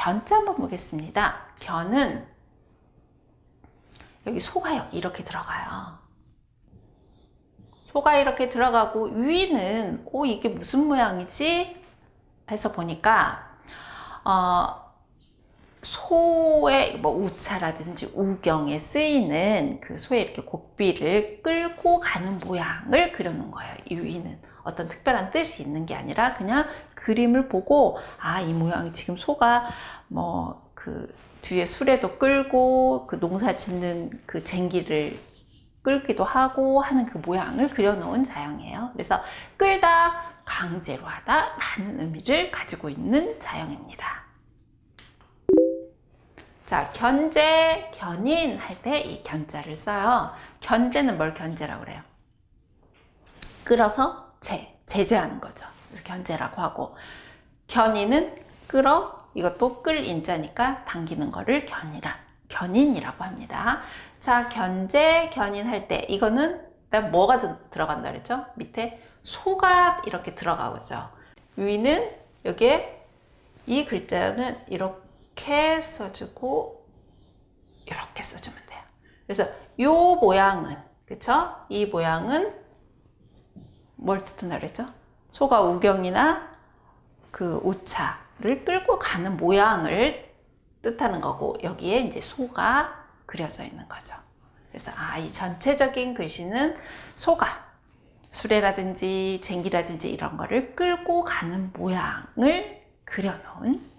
견자 한번 보겠습니다. 견은 여기 소가 이렇게 들어가요. 소가 이렇게 들어가고 위는 오 이게 무슨 모양이지? 해서 보니까 어, 소의 뭐 우차라든지 우경에 쓰이는 그 소의 이렇게 고삐를 끌고 가는 모양을 그려놓은 거예요. 이 위는 어떤 특별한 뜻이 있는 게 아니라 그냥 그림을 보고 아 이 모양이 지금 소가 뭐 그 뒤에 수레도 끌고 그 농사 짓는 그 쟁기를 끌기도 하고 하는 그 모양을 그려놓은 자형이에요. 그래서 끌다, 강제로 하다 라는 의미를 가지고 있는 자형입니다. 자, 견제, 견인 할 때 이 견자를 써요. 견제는 뭘 견제라고 그래요? 끌어서 제, 제재하는 거죠. 그래서 견제라고 하고 견인은 끌어 이것도 끌 인자니까 당기는 거를 견이라 견인이라고 합니다. 자, 견제, 견인 할 때 이거는 일단 뭐가 드- 들어간다 그랬죠? 밑에 소가 이렇게 들어가죠. 위는 여기에 이 글자는 이렇게 써주고 이렇게 써주면 돼요. 그래서 요 모양은 그쵸? 이 모양은 뭘 뜻한다 그랬죠? 소가 우경이나 그 우차를 끌고 가는 모양을 뜻하는 거고 여기에 이제 소가 그려져 있는 거죠. 그래서 아, 이 전체적인 글씨는 소가 수레라든지 쟁기라든지 이런 거를 끌고 가는 모양을 그려놓은.